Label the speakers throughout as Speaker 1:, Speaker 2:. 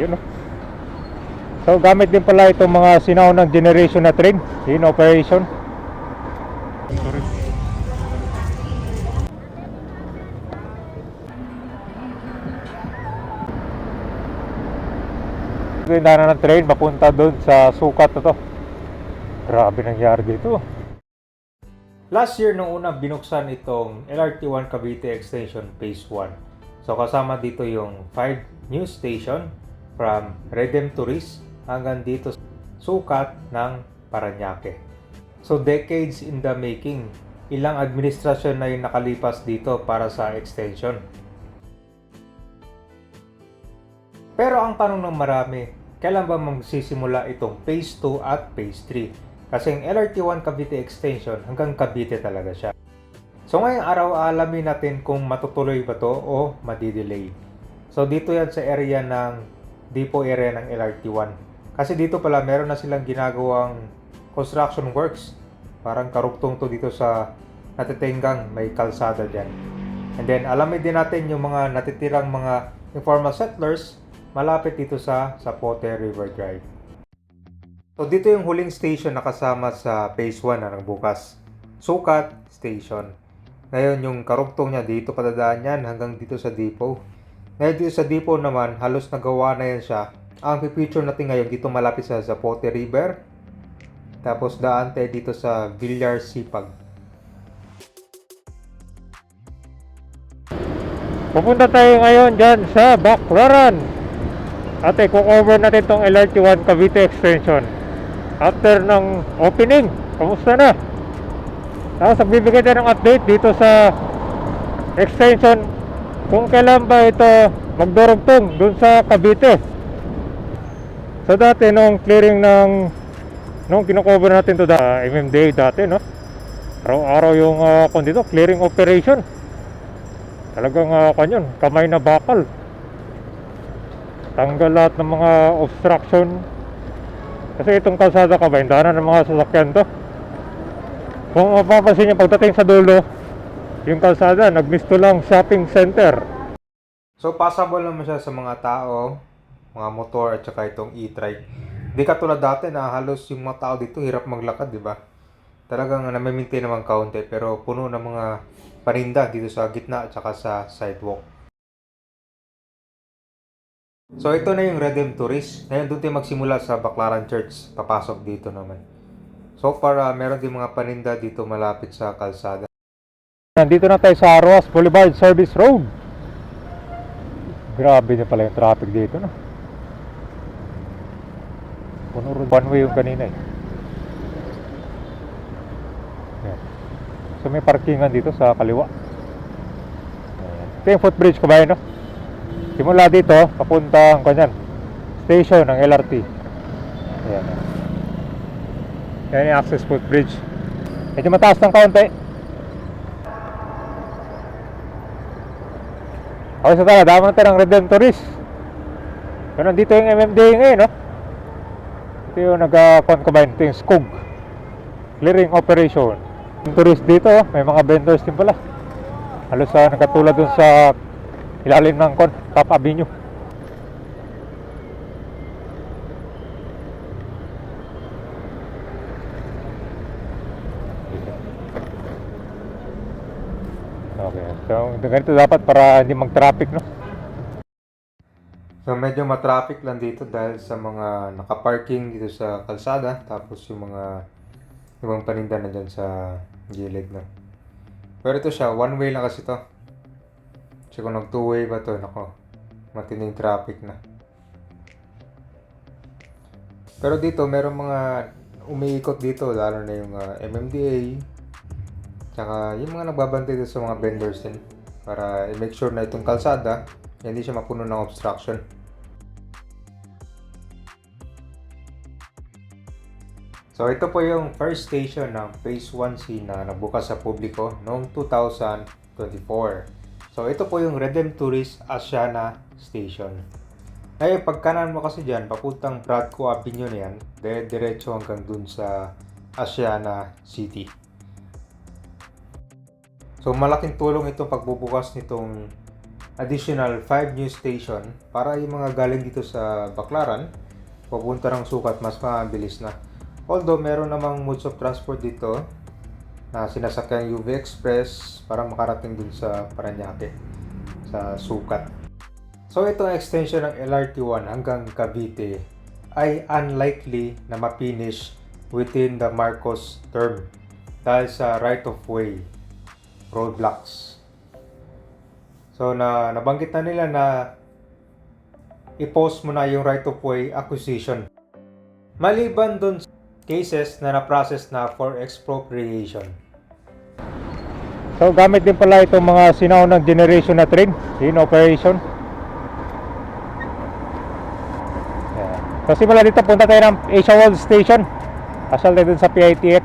Speaker 1: Yun, oh. So, gamit din pala itong mga sinaunang generation na train in operation. Ito yung daanan ng train papunta doon sa sukat na to. Grabe nangyari dito. Last year nung una binuksan itong LRT1 Cavite Extension Phase 1. So kasama dito yung 5 new station from Redemptoris hanggang dito sukat ng Paranaque. So decades in the making. Ilang administrasyon na yung nakalipas dito para sa extension. Pero ang tanong ng marami, kailan ba magsisimula itong Phase 2 at Phase 3? Kasi ang LRT1 Cavite Extension hanggang Cavite talaga siya. So ngayong araw alamin natin kung matutuloy ba to o madidelay. So dito yan sa area ng depot area ng LRT1. Kasi dito pala meron na silang ginagawang construction works. Parang karugtong to dito sa natitenggang may kalsada dyan. And then alamin din natin yung mga natitirang mga informal settlers malapit dito sa Zapote River Drive. So dito yung huling station na kasama sa phase 1 na ng bukas. Sukat Station. Ngayon yung karugtong niya dito padadaan yan hanggang dito sa depot. Dito sa depot naman halos nagawa na yan siya. Ang pipicture natin ngayon dito malapit sa Zapote River. Tapos daan tayo dito sa Villar Sipag. Pupunta tayo ngayon dyan sa Baclaran. At i-cover natin itong LRT1 Cavite Extension. After ng opening, kamusta na? Tapos nagbibigay tayo ng update dito sa extension kung kailan ba ito magdurugtong dun sa Cavite. So dati nung clearing ng nung kinocover natin to da MMDA dati no. Araw-araw yung uh, kung clearing operation. Talagang uh, kanyon, kamay na bakal. Tanggal lahat ng mga obstruction. Kasi itong kalsada ka ba, ng mga sasakyan to. Kung mapapansin niyo pagdating sa dulo, yung kalsada, nagmisto lang shopping center. So passable naman siya sa mga tao, mga motor at saka itong e-trike. Di katulad dati na halos yung mga tao dito hirap maglakad, di ba? Talagang namimintain naman kaunti pero puno ng mga paninda dito sa gitna at saka sa sidewalk. So ito na yung Redemptorist. Ngayon doon tayo magsimula sa Baclaran Church. Papasok dito naman. So far, ah, meron din mga paninda dito malapit sa kalsada. Nandito na tayo sa Roas Boulevard Service Road. Grabe na pala yung traffic dito, no? Puno rin. One way yung kanina eh. Yan. So may parkingan dito sa kaliwa. Ito yung footbridge ko ba yun, no? Simula dito, papuntang kanyan, station ng LRT. Ayan. Yan yung access footbridge. Medyo mataas ng kaunti. Okay, sa tala, dama natin ang Redemptorist. Pero nandito yung MMDA ngayon, no? Ito yung nag-combine, ito yung SCUG. Clearing Operation. Tourist dito, oh, may mga vendors din pala. Halos sa nagkatulad dun sa ilalim ng kon, Top Avenue. Okay. So, ganito dapat para hindi mag-traffic, no? So, medyo matraffic lang dito dahil sa mga nakaparking dito sa kalsada. Tapos yung mga ibang paninda na dyan sa gilid na. Pero ito siya, one way lang kasi to. Kasi kung nag two way ba to, nako, matinding traffic na. Pero dito, meron mga umiikot dito, lalo na yung ah, MMDA, tsaka yung mga nagbabantay sa mga vendors din para i-make sure na itong kalsada, hindi siya mapuno ng obstruction. So ito po yung first station ng Phase 1C na nabukas sa publiko noong 2024. So ito po yung Redemptorist Asiana Station. Ngayon, pag kanan mo kasi dyan, papuntang Bradco Avenue na yan, dire- diretso hanggang dun sa Asiana City. So malaking tulong itong pagbubukas nitong additional 5 new station para yung mga galing dito sa Baclaran, papunta ng sukat, mas mabilis na. Although meron namang modes of transport dito na sinasakyan UV Express para makarating dun sa Paranaque, sa sukat. So itong extension ng LRT1 hanggang Cavite ay unlikely na ma-finish within the Marcos term dahil sa right of way roadblocks. So na nabanggit na nila na i-post mo na yung right of way acquisition. Maliban dun sa cases na na-process na for expropriation.
Speaker 2: So gamit din pala itong mga sinaunang generation na train in operation. Yan. So simula dito punta tayo ng Asia World Station. Asal tayo dun sa PITX.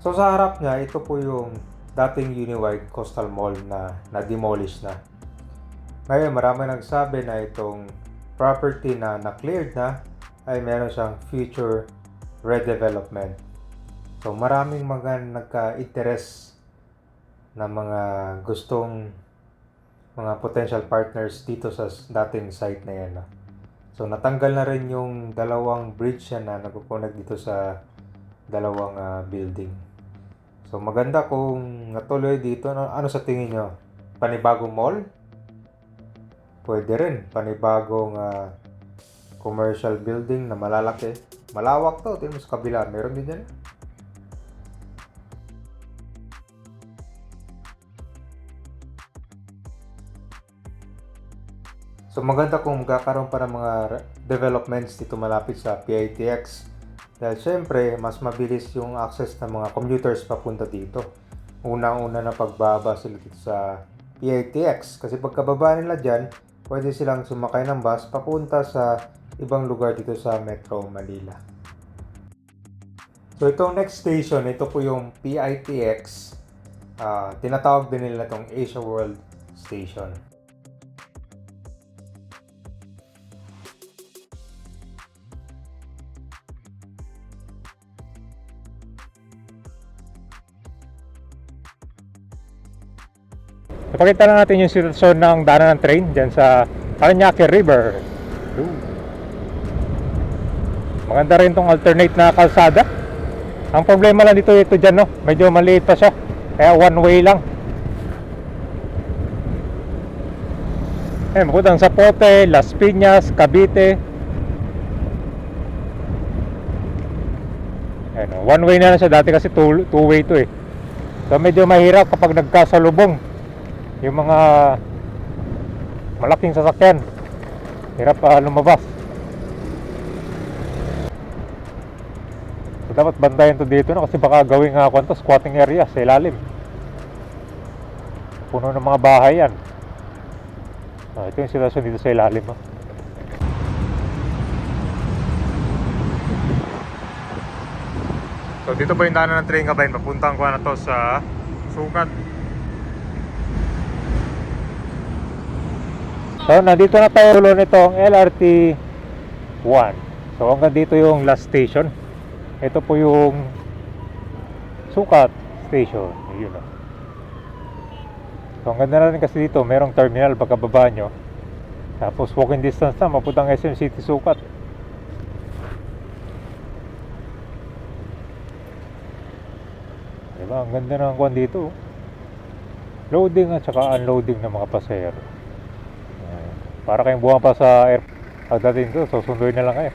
Speaker 1: So sa harap niya, ito po yung dating Uniwide Coastal Mall na na-demolish na. Ngayon, marami nagsabi na itong property na na-cleared na ay meron siyang future redevelopment. So maraming mga nagka-interest na mga gustong mga potential partners dito sa dating site na yan. So natanggal na rin yung dalawang bridge yan na nagpupunag dito sa dalawang ah, building. So maganda kung natuloy dito. Ano, ano sa tingin nyo? Panibagong mall? Pwede rin. Panibagong ah, commercial building na malalaki. Malawak to. Tingnan mo sa kabila. Meron din yan. So maganda kung magkakaroon pa ng mga developments dito malapit sa PITX. Dahil syempre, mas mabilis yung access ng mga commuters papunta dito. Unang-una na pagbaba sila dito sa PITX. Kasi pagkababa nila dyan, pwede silang sumakay ng bus papunta sa ibang lugar dito sa Metro Manila. So itong next station, ito po yung PITX. Ah, tinatawag din nila itong Asia World Station.
Speaker 2: Ipakita na natin yung sitwasyon ng daanan ng train dyan sa Paranaque River. Maganda rin tong alternate na kalsada. Ang problema lang dito ito dyan, no? Medyo maliit pa siya. Kaya one way lang. Eh, mabutang sa Pote, Las Piñas, Cavite. Ayan, one way na lang siya. Dati kasi two, two way to eh. So medyo mahirap kapag nagkasalubong yung mga malaking sasakyan. Hirap ah, lumabas. So, dapat bandayan to dito no? kasi baka gawing uh, kwanto, squatting area sa ilalim. Puno ng mga bahay yan. Ah, ito yung sitwasyon dito sa ilalim. No?
Speaker 1: So dito po yung daanan ng train kabayan. Papuntang ko na to sa Sukat.
Speaker 2: So, nandito na tayo ulo nitong LRT 1. So, hanggang dito yung last station. Ito po yung Sukat Station. Yun o. So, ang ganda na rin kasi dito, merong terminal pagkababa nyo. Tapos, walking distance na, mapuntang SM City Sukat. Diba? Ang ganda ng kwan dito. oh. Loading at saka unloading ng mga pasahero. Para kayong bumapa sa air pagdating ko, susunduin na lang kayo.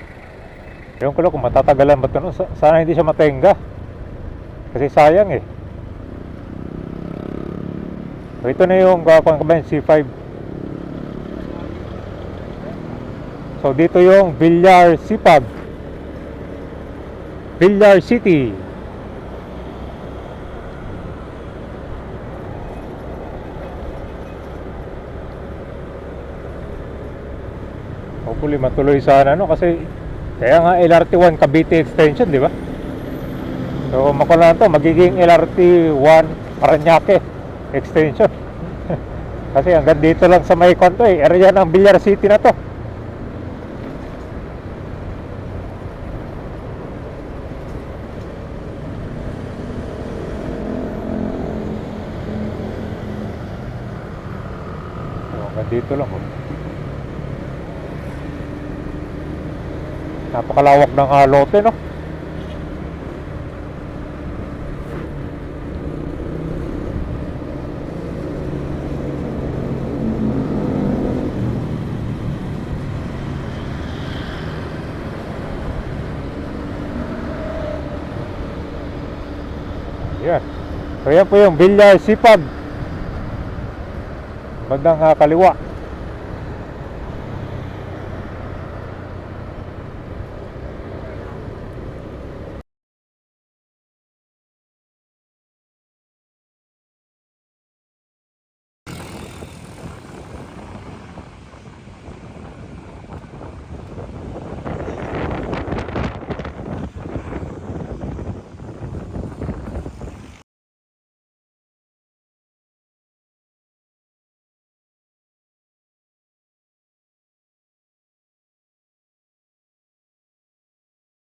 Speaker 2: Ewan ko kung matatagalan ba ito. Sana hindi siya matenga. Kasi sayang eh. So, ito na yung kakuan ka ba yung C5. So dito yung Villar Sipag. Villar City. Hopefully matuloy sana no kasi kaya nga LRT1 Cavite extension, di ba? So makula na to, magiging LRT1 Paranaque extension. kasi hanggang dito lang sa may konto eh, area ng Villar City na to. dito lang oh. Napakalawak ng lote no. Yan. So po yung Villa Sipag. Bandang ah, kaliwa.